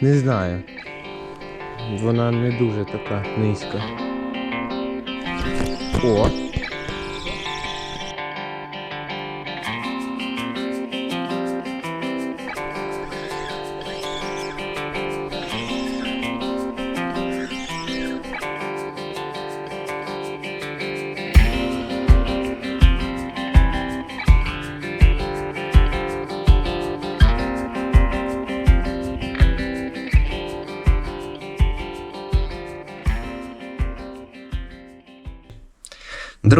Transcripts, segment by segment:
Не знаю. Вона не дуже така низька. О!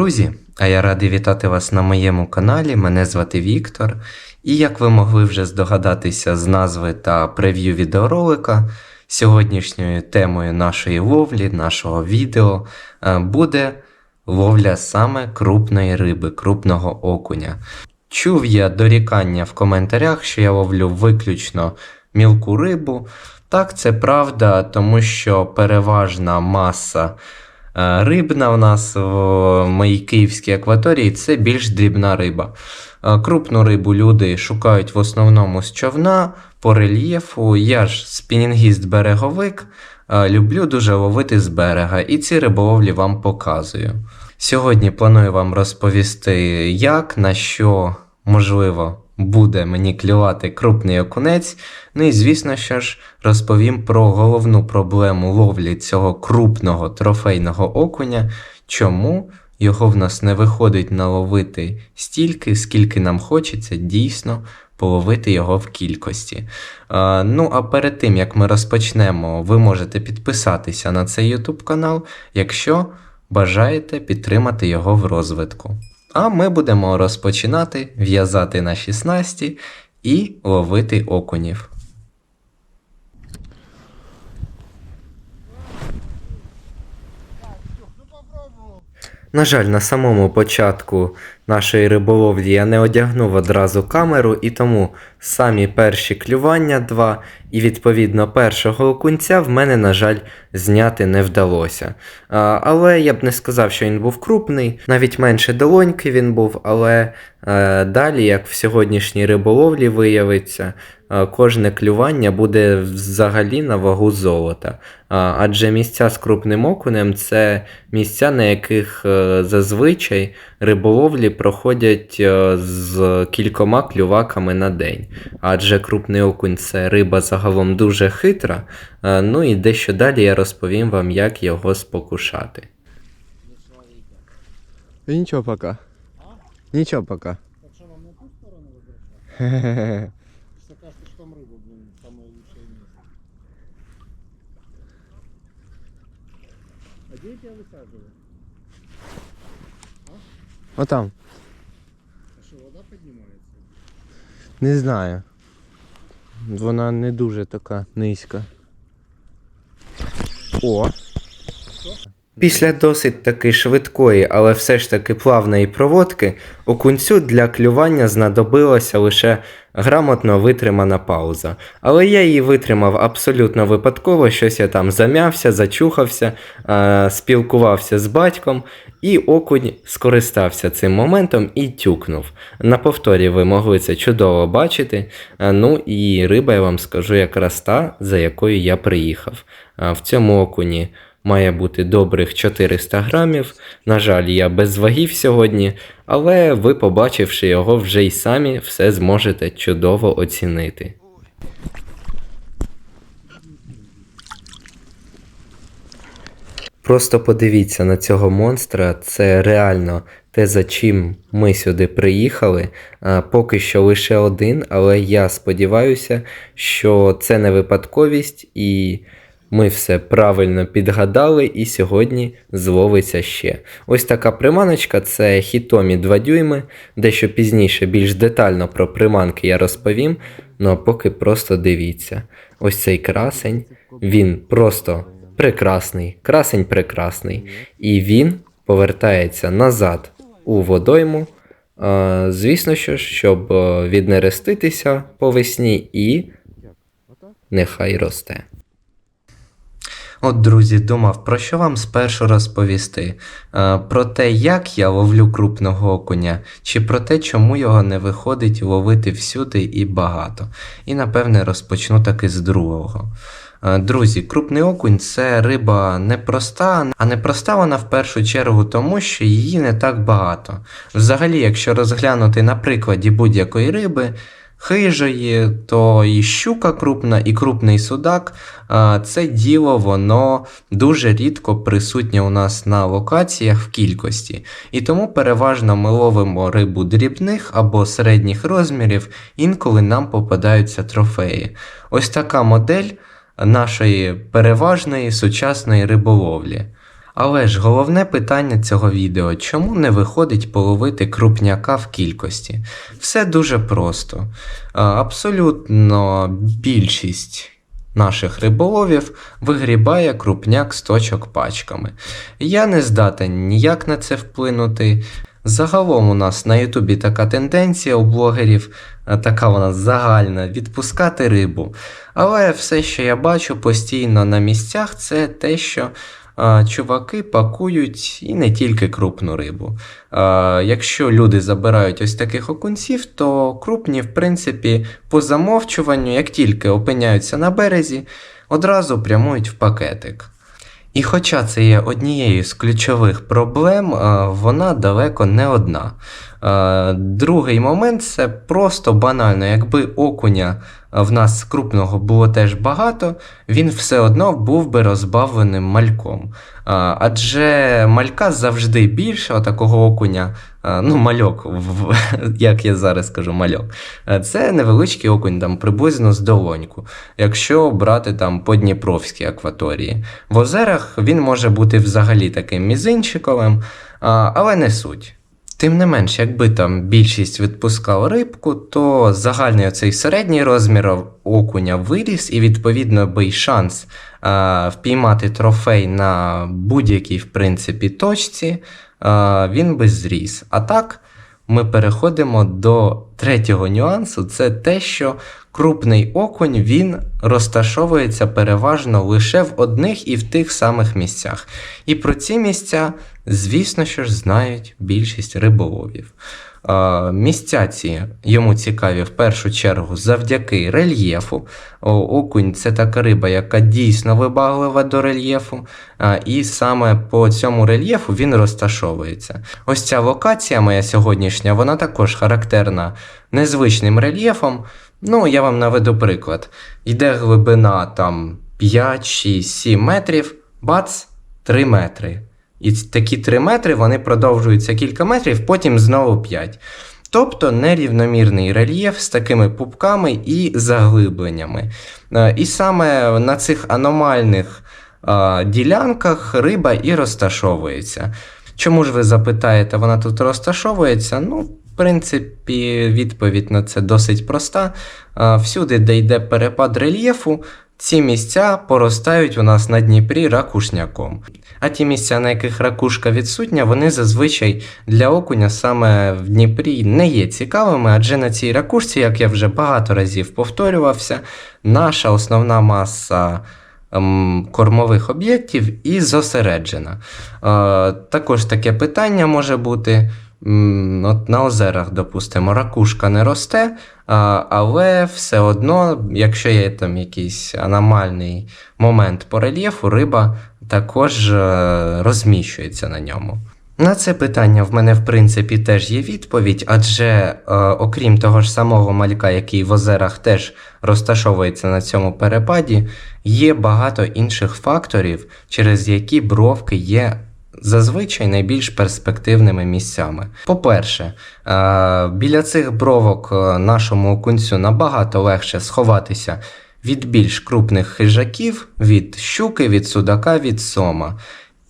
Друзі, а я радий вітати вас на моєму каналі. Мене звати Віктор. І як ви могли вже здогадатися з назви та прев'ю відеоролика, сьогоднішньою темою нашої ловлі, нашого відео е, буде ловля саме крупної риби, крупного окуня. Чув я дорікання в коментарях, що я ловлю виключно мілку рибу. Так, це правда, тому що переважна маса рибна у нас в моїй київській акваторії це більш дрібна риба. Е, Крупну рибу люди шукають в основному з човна по рельєфу. Я ж спінінгіст-береговик, е, люблю дуже ловити з берега, і ці риболовлі вам показую. Сьогодні планую вам розповісти, як, на що, можливо, буде мені клювати крупний окунець. Ну і звісно що ж, розповім про головну проблему ловлі цього крупного трофейного окуня, чому його в нас не виходить наловити стільки, скільки нам хочеться дійсно половити його в кількості. Е, ну а перед тим як ми розпочнемо, ви можете підписатися на цей YouTube канал, якщо бажаєте підтримати його в розвитку. А ми будемо розпочинати в'язати наші снасті і ловити окунів. На жаль, на самому початку нашої риболовлі я не одягнув одразу камеру, і тому самі перші клювання два, і відповідно першого окунця в мене, на жаль, зняти не вдалося. А, але я б не сказав, що він був крупний, навіть менше долоньки він був, але е, далі, як в сьогоднішній риболовлі виявиться, е, кожне клювання буде взагалі на вагу золота. А, адже місця з крупним окунем це місця, на яких е, зазвичай риболовлі проходять е, з кількома клюваками на день. Адже крупний окунь це риба загалом дуже хитра. Е, Ну і дещо далі я розповім вам, як його спокушати. Нічого пока. Нічого пока. Так що вам на ту сторону Отам. А що вода піднімається? Не знаю. Вона не дуже така низька. О! Після досить таки швидкої, але все ж таки плавної проводки, окунцю для клювання знадобилася лише грамотно витримана пауза. Але я її витримав абсолютно випадково, щось я там зам'явся, зачухався, е- спілкувався з батьком, і окунь скористався цим моментом і тюкнув. На повторі ви могли це чудово бачити. Е, Ну і риба, я вам скажу, якраз та, за якою я приїхав. Е, В цьому окуні має бути добрих 400 грамів. На жаль, я без вагів сьогодні, але ви, побачивши його, вже й самі все зможете чудово оцінити. Просто подивіться на цього монстра, це реально те, за чим ми сюди приїхали. А, Поки що лише один, але я сподіваюся, що це не випадковість і ми все правильно підгадали, і сьогодні зловиться ще. Ось така приманочка це Хітомі 2 дюйми. Дещо пізніше більш детально про приманки я розповім. Ну а поки просто дивіться. Ось цей красень, він просто прекрасний, красень прекрасний. І він повертається назад у водойму. Звісно, що, щоб е, віднереститися по весні і нехай росте. От, друзі, думав, про що вам спершу розповісти? Е, Про те, як я ловлю крупного окуня, чи про те, чому його не виходить ловити всюди і багато. І напевне розпочну таки з другого. Е, Друзі, крупний окунь це риба непроста, а непроста вона в першу чергу тому, що її не так багато. Взагалі, якщо розглянути на прикладі будь-якої риби, хижої, то і щука крупна, і крупний судак, це діло воно дуже рідко присутнє у нас на локаціях в кількості. І тому переважно ми ловимо рибу дрібних або середніх розмірів, інколи нам попадаються трофеї. Ось така модель нашої переважної сучасної риболовлі. Але ж головне питання цього відео чому не виходить половити крупняка в кількості? Все дуже просто. Абсолютно більшість наших риболовів вигрібає крупняк з точок пачками. Я не здатен ніяк на це вплинути. Загалом у нас на Ютубі така тенденція у блогерів, така вона загальна, відпускати рибу. Але все, що я бачу постійно на місцях, це те, що чуваки пакують і не тільки крупну рибу. Якщо люди забирають ось таких окунців, то крупні, в принципі, по замовчуванню, як тільки опиняються на березі, одразу прямують в пакетик. І хоча це є однією з ключових проблем, вона далеко не одна. Другий момент це просто банально. Якби окуня в нас крупного було теж багато, він все одно був би розбавленим мальком. Адже малька завжди більше, отакого окуня, ну, мальок, як я зараз кажу, мальок. Це невеличкий окунь, там приблизно з долоньку, якщо брати там по Дніпровській акваторії. В озерах він може бути взагалі таким мізинчиковим, але не суть. Тим не менш, якби там більшість відпускала рибку, то загальний оцей середній розмір окуня виріс, і відповідно би й шанс а, впіймати трофей на будь-якій, в принципі, точці, а, він би зріс. А так, ми переходимо до третього нюансу: це те, що крупний окунь він розташовується переважно лише в одних і в тих самих місцях. І про ці місця, звісно, що ж знають більшість риболовів. Місця ці йому цікаві в першу чергу завдяки рельєфу. Окунь це така риба, яка дійсно вибаглива до рельєфу, і саме по цьому рельєфу він розташовується. Ось ця локація моя сьогоднішня, вона також характерна незвичним рельєфом. Ну, я вам наведу приклад. Йде глибина там 5, 6, 7 метрів, бац, 3 метри. І такі 3 метри вони продовжуються кілька метрів, потім знову 5. Тобто нерівномірний рельєф з такими пупками і заглибленнями. Е, І саме на цих аномальних е, ділянках риба і розташовується. Чому ж ви запитаєте, вона тут розташовується? Ну, в принципі, відповідь на це досить проста. Всюди, де йде перепад рельєфу, ці місця поростають у нас на Дніпрі ракушняком. А ті місця, на яких ракушка відсутня, вони зазвичай для окуня саме в Дніпрі не є цікавими, адже на цій ракушці, як я вже багато разів повторювався, наша основна маса ем, кормових об'єктів і зосереджена. Е, також таке питання може бути. От на озерах, допустимо, ракушка не росте, але все одно, якщо є там якийсь аномальний момент по рельєфу, риба також е, розміщується на ньому. На це питання в мене в принципі теж є відповідь, адже е, окрім того ж самого малька, який в озерах теж розташовується на цьому перепаді, є багато інших факторів, через які бровки є зазвичай найбільш перспективними місцями. По-перше, е, біля цих бровок е, нашому окунцю набагато легше сховатися від більш крупних хижаків, від щуки, від судака, від сома.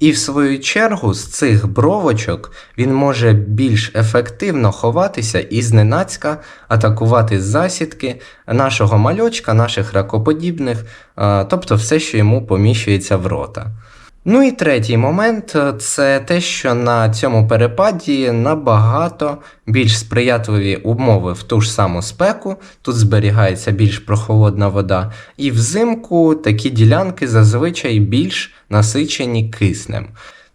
І в свою чергу з цих бровочок він може більш ефективно ховатися і зненацька атакувати засідки нашого мальочка, наших ракоподібних, тобто все, що йому поміщується в рота. Ну і третій момент е, це те, що на цьому перепаді набагато більш сприятливі умови в ту ж саму спеку. Тут зберігається більш прохолодна вода, і взимку такі ділянки зазвичай більш насичені киснем.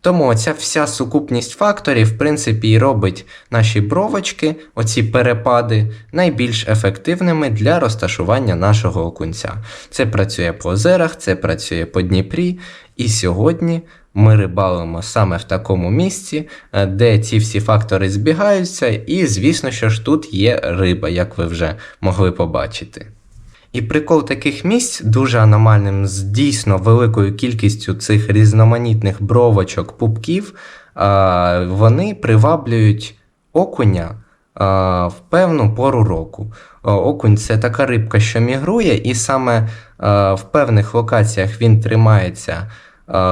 Тому ця вся сукупність факторів, в принципі, і робить наші бровочки, оці перепади, найбільш ефективними для розташування нашого окунця. Це працює по озерах, це працює по Дніпрі. І сьогодні ми рибалимо саме в такому місці, е, де ці всі фактори збігаються, і, звісно, що ж тут є риба, як ви вже могли побачити. І прикол таких місць дуже аномальним з дійсно великою кількістю цих різноманітних бровочок, пупків, вони приваблюють окуня в певну пору року. Окунь це така рибка, що мігрує, і саме в певних локаціях він тримається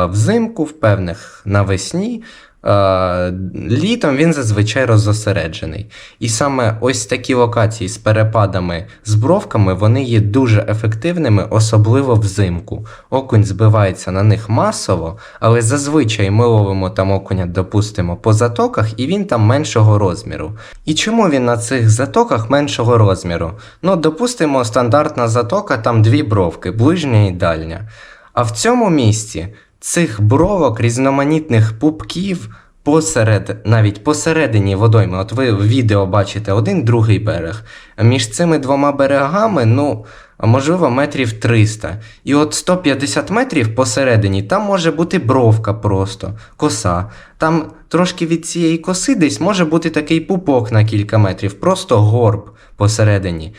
взимку, в певних навесні. А, Літом він зазвичай розосереджений. І саме ось такі локації з перепадами з бровками вони є дуже ефективними, особливо взимку. Окунь збивається на них масово, але зазвичай ми ловимо там окуня, допустимо, по затоках, і він там меншого розміру. І чому він на цих затоках меншого розміру? Ну, допустимо, стандартна затока там дві бровки, ближня і дальня. А в цьому місці цих бровок, різноманітних пупків посеред, навіть посередині водойми, от ви в відео бачите один другий берег. Між цими двома берегами, ну, можливо, метрів 300. І от 150 метрів посередині, там може бути бровка просто, коса. Там трошки від цієї коси десь може бути такий пупок на кілька метрів, просто горб посередині.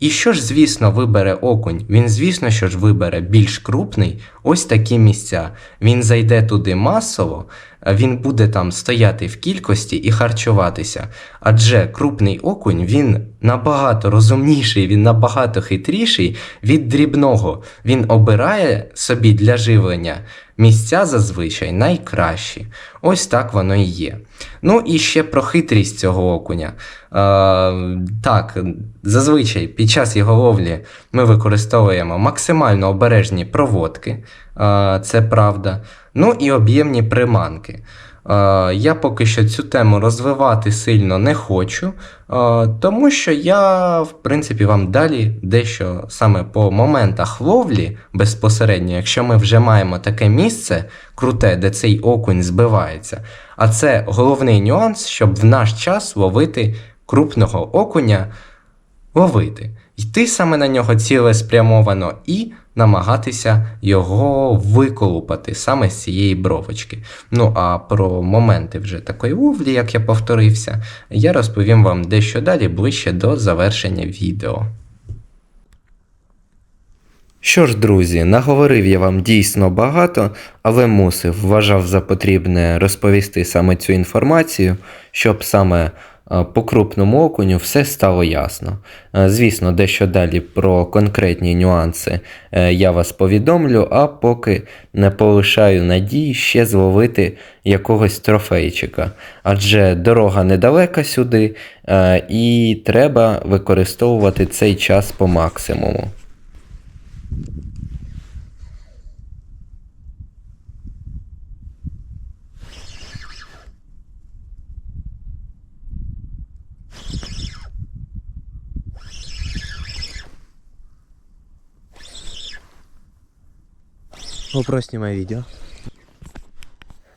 І що ж, звісно, вибере окунь? Він, звісно, що ж вибере більш крупний ось такі місця. Він зайде туди масово, він буде там стояти в кількості і харчуватися. Адже крупний окунь він набагато розумніший, він набагато хитріший від дрібного. Він обирає собі для живлення місця зазвичай найкращі. Ось так воно і є. Ну і ще про хитрість цього окуня. Е, так, зазвичай під час його ловлі ми використовуємо максимально обережні проводки, е, це правда. Ну і об'ємні приманки. Е, Я поки що цю тему розвивати сильно не хочу, е, тому що я, в принципі, вам далі дещо саме по моментах ловлі безпосередньо, якщо ми вже маємо таке місце круте, де цей окунь збивається. А це головний нюанс, щоб в наш час ловити крупного окуня, ловити. Йти саме на нього цілеспрямовано і намагатися його виколупати саме з цієї бровочки. Ну а про моменти вже такої ловлі, як я повторився, я розповім вам дещо далі ближче до завершення відео. Що ж, друзі, наговорив я вам дійсно багато, але мусив, вважав за потрібне розповісти саме цю інформацію, щоб саме по крупному окуню все стало ясно. Звісно, дещо далі про конкретні нюанси е, я вас повідомлю, а поки не полишаю надії ще зловити якогось трофейчика. Адже дорога недалека сюди, е, і треба використовувати цей час по максимуму. GoPro знімай відео.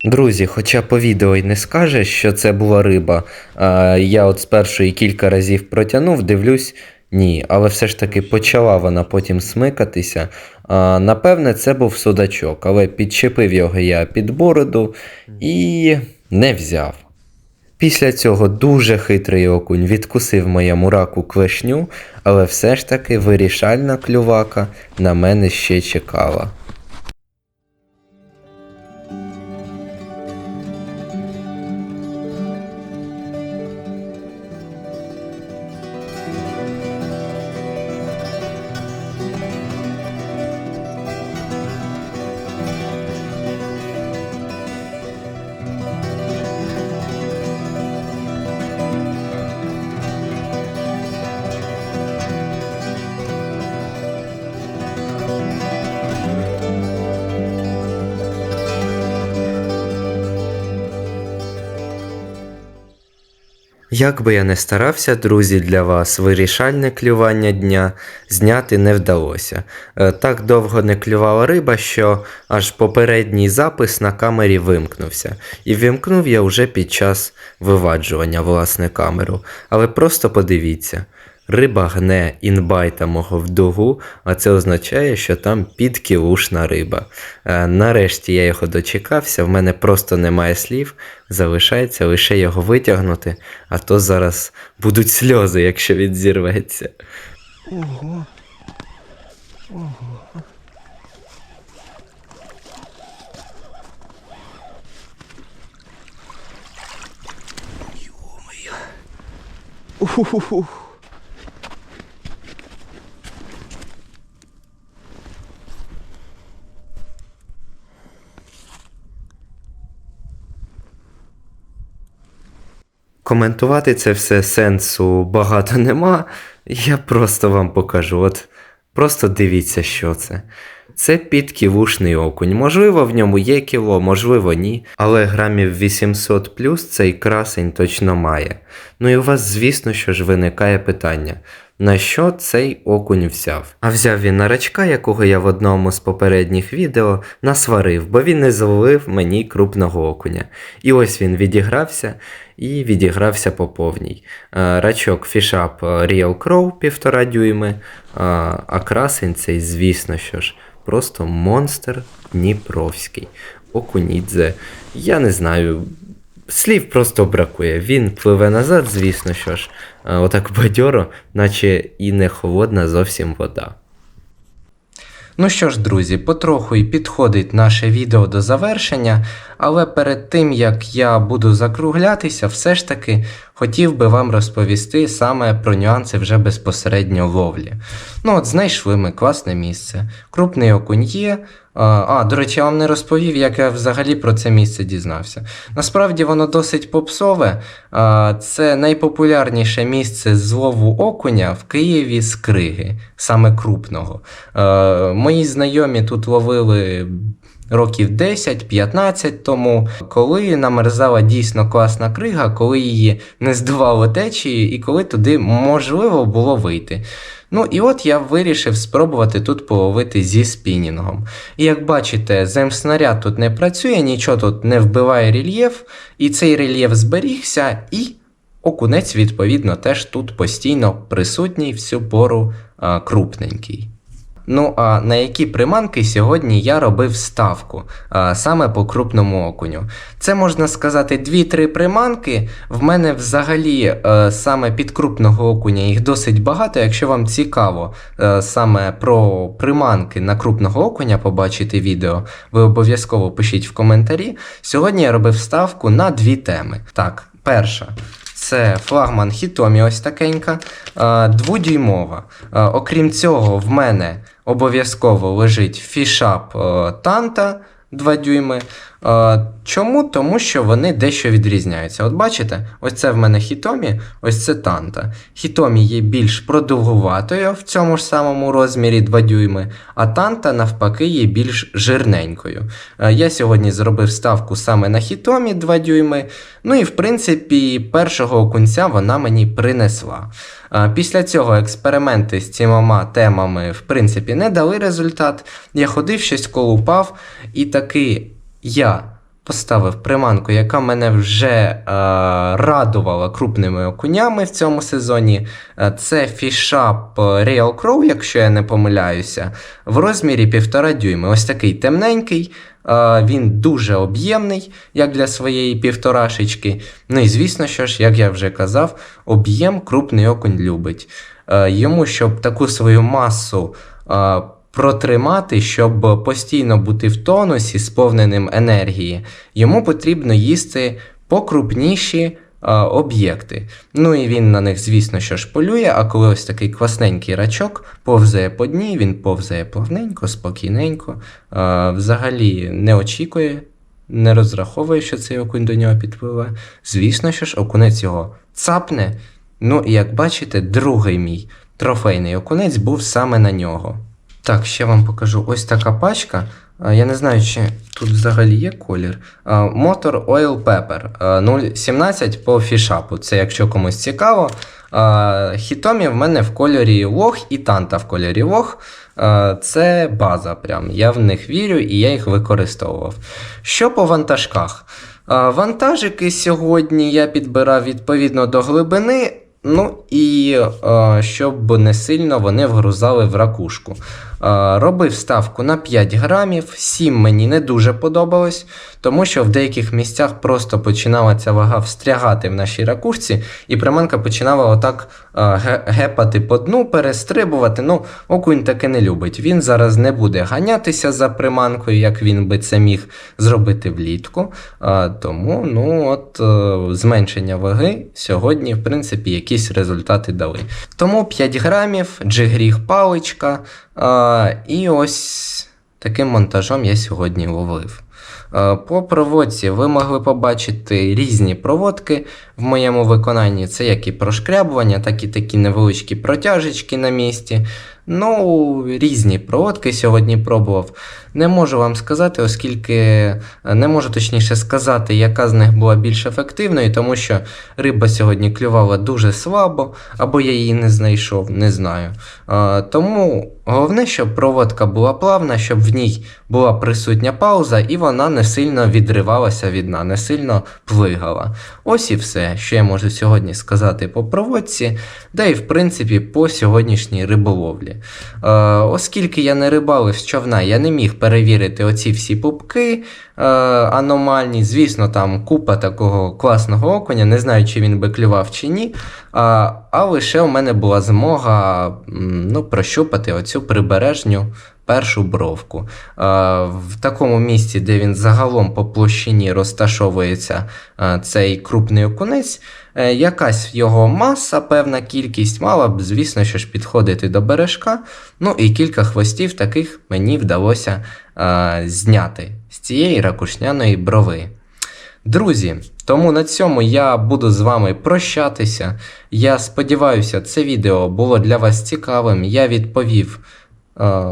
Друзі, хоча по відео й не скаже, що це була риба, а я от спершу і кілька разів протягнув, дивлюсь, ні, але все ж таки почала вона потім смикатися. А, напевне, це був судачок, але підчепив його я під бороду і не взяв. Після цього дуже хитрий окунь відкусив моєму раку клешню, але все ж таки вирішальна клювака на мене ще чекала. Як би я не старався, друзі, для вас вирішальне клювання дня зняти не вдалося. Е, Так довго не клювала риба, що аж попередній запис на камері вимкнувся. І вимкнув я вже під час виваджування власне камеру. Але просто подивіться. Риба гне інбайта мого в дугу, а це означає, що там підкілушна риба. Е, нарешті я його дочекався, в мене просто немає слів, залишається лише його витягнути, а то зараз будуть сльози, якщо він зірветься. Коментувати це все сенсу багато нема. Я просто вам покажу. От просто дивіться, що це. Це підківушний окунь. Можливо, в ньому є кіло, можливо, ні. Але грамів 800 плюс цей красень точно має. Ну і у вас, звісно, що ж виникає питання. На що цей окунь взяв? А взяв він на рачка, якого я в одному з попередніх відео насварив, бо він не зловив мені крупного окуня. І ось він відігрався і відігрався по повній. Е, Рачок фішап Real Crow півтора дюйми, е, а красень цей, звісно що ж, просто монстр Дніпровський. Окунідзе. Я не знаю. Слів просто бракує. Він пливе назад, звісно що ж, отак бадьоро, наче і не холодна зовсім вода. Ну що ж, друзі, потроху і підходить наше відео до завершення, але перед тим як я буду закруглятися, все ж таки хотів би вам розповісти саме про нюанси вже безпосередньо ловлі. Ну от знайшли ми класне місце. Крупний окунь є. А, до речі, я вам не розповів, як я взагалі про це місце дізнався. Насправді воно досить попсове. Це найпопулярніше місце злову окуня в Києві з криги, саме крупного. Мої знайомі тут ловили. Років 10-15 тому, коли намерзала дійсно класна крига, коли її не здувало течії, і коли туди можливо було вийти. Ну і от я вирішив спробувати тут половити зі спінінгом. І як бачите, земснаряд тут не працює, нічого тут не вбиває рельєф, і цей рельєф зберігся, і окунець, відповідно, теж тут постійно присутній всю пору а, крупненький. Ну а на які приманки сьогодні я робив ставку саме по крупному окуню? Це можна сказати 2-3 приманки. В мене взагалі е, саме під крупного окуня їх досить багато. Якщо вам цікаво е, саме про приманки на крупного окуня побачити відео, ви обов'язково пишіть в коментарі. Сьогодні я робив ставку на дві теми. Так, перша. Це флагман Хітомі ось такенька, дводюймова. Окрім цього, в мене обов'язково лежить фішап е, Танта 2 дюйми. Чому? Тому що вони дещо відрізняються. От бачите, ось це в мене Хітомі, ось це Танта. Хітомі є більш продовгуватою в цьому ж самому розмірі 2 дюйми, а Танта навпаки є більш жирненькою. Е, Я сьогодні зробив ставку саме на Хітомі 2 дюйми. Ну і в принципі, першого окунця вона мені принесла. Е, Після цього експерименти з цими темами в принципі не дали результат. Я ходив щось колупав, і таки я поставив приманку, яка мене вже е, радувала крупними окунями в цьому сезоні. Е, Це фішап Real Crow, якщо я не помиляюся, в розмірі 1,5 дюйми. Ось такий темненький. Е, Він дуже об'ємний, як для своєї півторашечки. Ну і звісно, що ж, як я вже казав, об'єм крупний окунь любить. Е, Йому, щоб таку свою масу протримати, щоб постійно бути в тонусі, сповненим енергії, йому потрібно їсти покрупніші е, об'єкти. Ну і він на них, звісно, що ж полює, а коли ось такий класненький рачок повзає по дні, він повзає плавненько, спокійненько, е, взагалі не очікує. Не розраховує, що цей окунь до нього підпливе. Звісно, що ж, окунець його цапне. Ну і як бачите, другий мій трофейний окунець був саме на нього. Так, ще вам покажу ось така пачка. Я не знаю, чи тут взагалі є колір. А, Motor Oil Pepper 0,17 по фішапу. Це якщо комусь цікаво. Хітомі в мене в кольорі лох і танта в кольорі. А, Це база. Прям. Я в них вірю і я їх використовував. Що по вантажках? Вантажики сьогодні я підбирав відповідно до глибини. Ну і е, щоб не сильно вони вгрузали в ракушку. Е, робив ставку на 5 грамів, 7 мені не дуже подобалось, тому що в деяких місцях просто починала ця вага встрягати в нашій ракушці, і приманка починала отак е, гепати по дну, перестрибувати. Ну, окунь таки не любить. Він зараз не буде ганятися за приманкою, як він би це міг зробити влітку. Е, тому ну, от, зменшення ваги сьогодні, в принципі, якісь результати дали. Тому 5 грамів, джигріг паличка. Е, і ось таким монтажом я сьогодні ловив. По проводці ви могли побачити різні проводки в моєму виконанні. Це як і прошкрябування, так і такі невеличкі протяжечки на місці. Ну, різні проводки сьогодні пробував. Не можу вам сказати, оскільки е, не можу точніше сказати, яка з них була більш ефективною, тому що риба сьогодні клювала дуже слабо, або я її не знайшов, не знаю. Е, Тому головне, щоб проводка була плавна, щоб в ній була присутня пауза, і вона не сильно відривалася від дна, не сильно плигала. Ось і все, що я можу сьогодні сказати по проводці, да і в принципі по сьогоднішній риболовлі. Е, оскільки я не рибалив з човна, я не міг перевірити оці всі пупки е, аномальні. Звісно, там купа такого класного окуня, не знаю, чи він би клював чи ні. А, а лише у мене була змога ну, прощупати оцю прибережню першу бровку. А, в такому місці, де він загалом по площині розташовується а, цей крупний окунець, е, якась його маса, певна кількість мала б, звісно, що ж підходити до бережка. Ну і кілька хвостів таких мені вдалося зняти з цієї ракушняної брови. Друзі, тому на цьому я буду з вами прощатися. Я сподіваюся, це відео було для вас цікавим. Я відповів, е,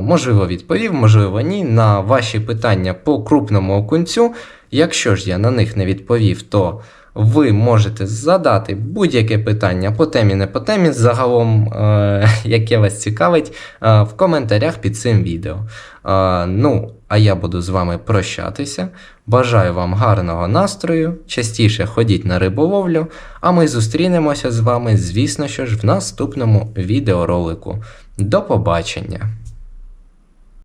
можливо, відповів, можливо, ні, на ваші питання по крупному окунцю. Якщо ж я на них не відповів, то ви можете задати будь-яке питання по темі, не по темі, загалом, е, яке вас цікавить, е, в коментарях під цим відео. Е, ну, а я буду з вами прощатися. Бажаю вам гарного настрою, частіше ходіть на риболовлю, а ми зустрінемося з вами, звісно що ж, в наступному відеоролику. До побачення!